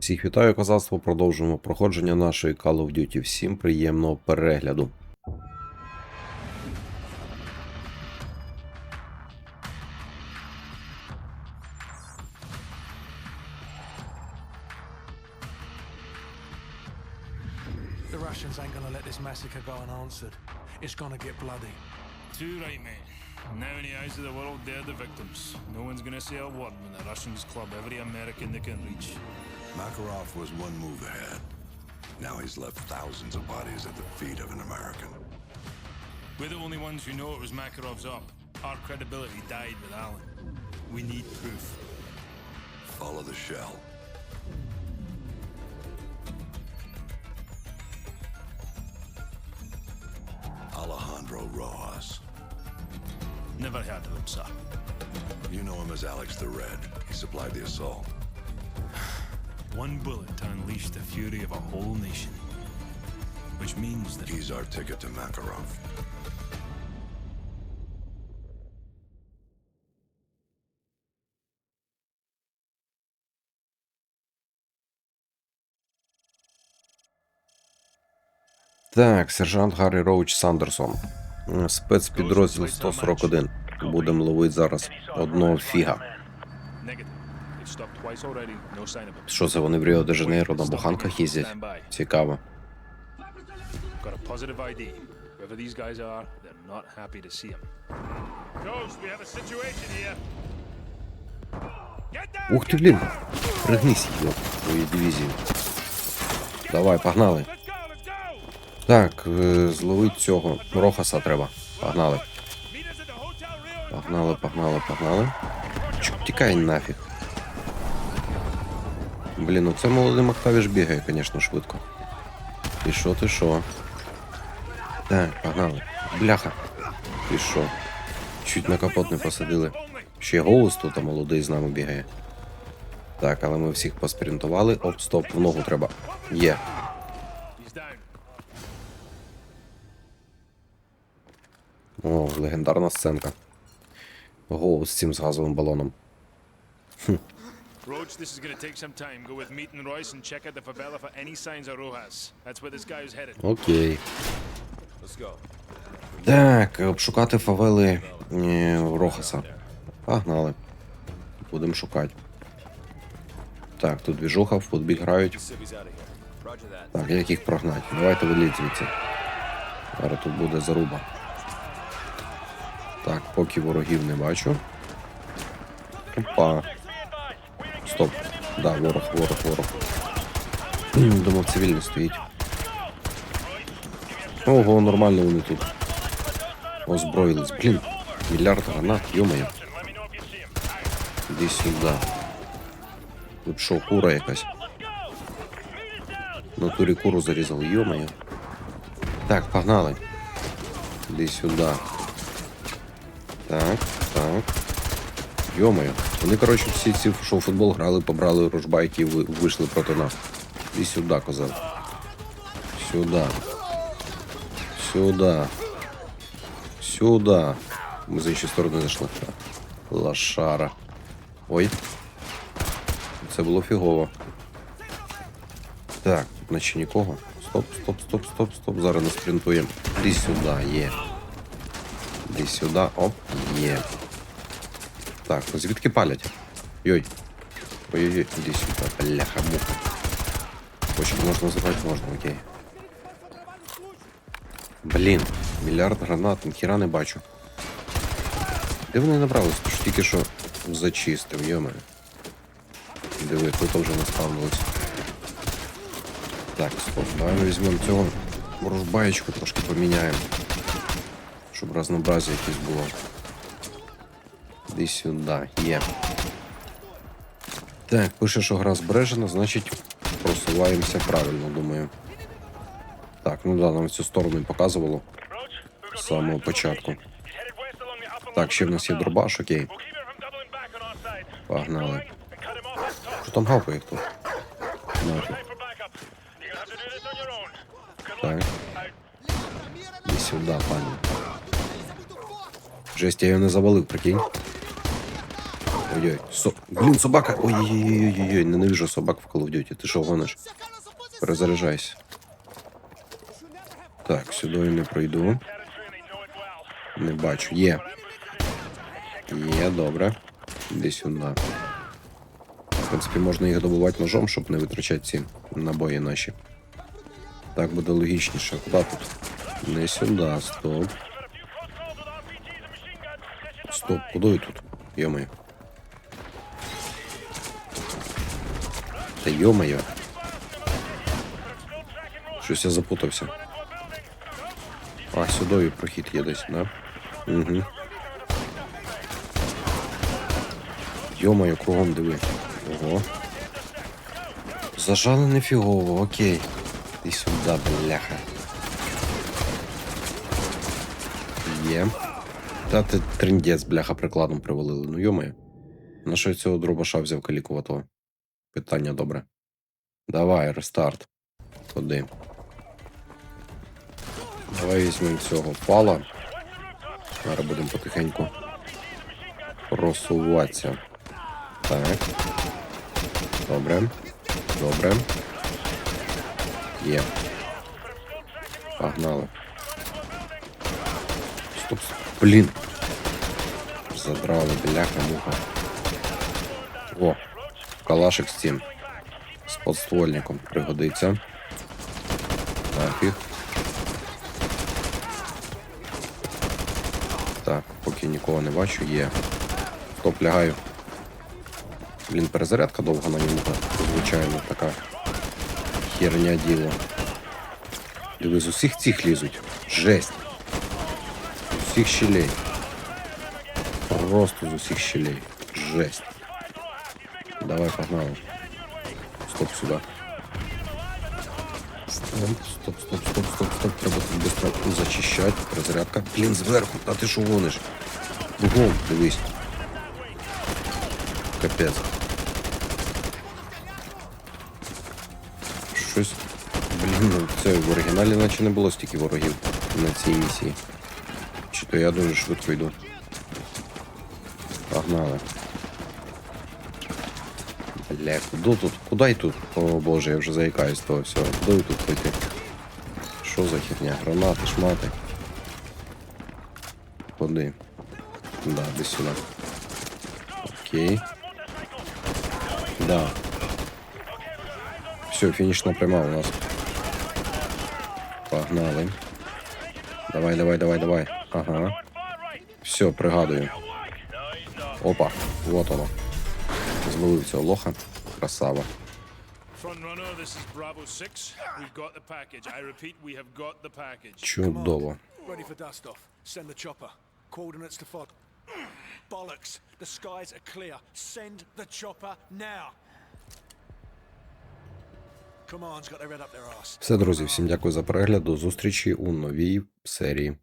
Всіх вітаю, козацтво. Продовжуємо проходження нашої Call of Duty. Всім приємного перегляду. The Russians ain't gonna let this massacre go unanswered. It's gonna get bloody. Too right, mate. Now in the eyes of the world, they're the victims. No one's gonna say a word when the Russians club every American they can reach. Makarov was one move ahead. Now he's left thousands of bodies at the feet of an American. We're the only ones who know it was Makarov's up. Our credibility died with Allen. We need proof. Follow the shell. Alejandro Rojas. Never heard of him, sir. You know him as Alex the Red. He supplied the assault. One bullet to unleash the fury of a whole nation. Which means that He's our ticket to Makarov. Так, сержант Гаррі Роуч Сандерсон. Спецпідрозділ 141. Будемо ловити зараз одного фіга. Що це вони в Ріо де Жанейро на буханках їздять? Цікаво. Got a positive ID. Whoever these guys are, they're not happy to see him. Ghost, we have a situation here. Ух ти, блін! Пригнись, йоп, твої дивізії. Давай, погнали. Так, е, зловить цього. Рохаса треба. Погнали. Погнали, погнали, погнали. Чу, тікай нафіг. Блін, ну це молодий Мактавіш бігає, звісно, швидко. Ти що, ти що? Так, погнали. Бляха. Ти що? Чуть на капот не посадили. Ще голос тут, а молодий з нами бігає. Так, але ми всіх поспринтували. Оп, стоп, в ногу треба. Є. О, легендарна сценка. Голос з цим з газовим балоном. Roach, this is gonna take some time. Go with Meat and Royce and check out the favela for any signs of Rojas. That's where this guy is headed. Окей. Так, обшукати фавели е, Рохаса. Погнали. Будемо шукати. Так, тут двіжуха, в футбіг грають. Так, як їх прогнати? Давайте виліть звідси. Зараз тут буде заруба. Так, поки ворогів не бачу. Опа. Стоп. Да, ворог, ворог, ворог. М, Думав, цивільний стоїть. Ого, нормально вони тут. Озброїлись. Блін, мільярд гранат, йомаю. Іди сюди. Тут що, кура якась? В натурі куру зарізали, йомаю. Так, погнали. Іди сюди. Так, так. Йомаю. Вони, коротше, всі ці, що футбол грали, побрали ружбайки і ви- вийшли проти нас. Іди сюди, козел. Сюди. Сюда. Сюда. Ми з іншої сторони зайшли. Лошара. Ой. Це було фігово. Так, тут наче нікого. Стоп, стоп, стоп, стоп, стоп. Зараз не спринтуємо. Іди сюди, є. Іди сюди, оп, є. Так, ну звідки палять? Йой. Ой-ой-ой, іди сюди, бляха муха. Почки можна забрати, можна, окей. Блін, мільярд гранат, ніхіра не бачу. Де вони набрались? Тож тільки що зачистив, йоме. Диви, тут вже не спавнилось. Так, стоп, давай ми візьмемо цього ворожбаєчку трошки поміняємо. Щоб разнообразие якесь було. Іди сюди, є. Так, пише, що гра збережена, значить просуваємося правильно, думаю. Так, ну да, нам цю сторону і показувало з самого початку. Так, ще в нас є дробаш, окей. Погнали. Що там гавкає хто? Нафіг. Так. І сюди, пані. Жесть, я його не завалив, прикинь. Ой-ой. Со... Блін, собака! Ой-ой-ой-ой-ой, ненавижу собак в Call of Duty. Ти що гониш? Перезаряджайся. Так, сюди не пройду. Не бачу. Є. Є, добре. Іди сюди. В принципі, можна їх добувати ножом, щоб не витрачати ці набої наші. Так буде логічніше. Куди тут? Не сюди, стоп. Стоп, куди я тут? Йомаю. Та йомаю. Щось я запутався. А, сюди прохід є десь, да? Угу. Йомаю, кругом диви. Ого. Зажали нефігово, окей. Іди сюди, бляха. Є. Та ти триндець, бляха, прикладом привалили. Ну йомаю. На що я цього дробаша взяв калікуватого? Питання добре. Давай, рестарт. Ходи. Давай візьмемо цього фала. Зараз будемо потихеньку просуватися. Так. Добре. Добре. Є. Погнали. Стоп. стоп. Блін. Задрали, бляха, муха. О, калашик з цим. З подствольником пригодиться. Нафіг. Так, поки нікого не бачу, є. Стоп, лягаю. Блін, перезарядка довга на ньому, звичайно, така херня діло. Диви, з усіх цих лізуть. Жесть. З усіх щелей. Просто з усіх щелей. Жесть. Давай, погнали. Стоп сюди. Стоп, стоп, стоп, стоп, стоп, стоп. Треба тут быстро зачищати. Перезарядка. Блін, зверху. Та ти що гониш? Кругом, дивись. Капець. Щось. Блін, ну це в оригіналі наче не було стільки ворогів на цій місії. Чи то я дуже швидко йду. Погнали. Бля, куди тут? Куди й тут? О боже, я вже заїкаюсь того всього. Куди тут пойти? Що за херня? Гранати, шмати. Куди? Да, десь сюди. Окей. Да. Все, фінішна пряма у нас. Погнали. Давай, давай, давай, давай. Ага. Все, пригадую. Опа, вот воно. Зловив цього лоха. Красава. Frontrunner, this is Bravo 6. We've got the package. I repeat, we have got the package. Чудово. Ready for dust off. Send the chopper. Coordinates to fog. Bollocks. The skies are clear. Send the chopper now. Все, друзі, всім дякую за перегляд. До зустрічі у новій серії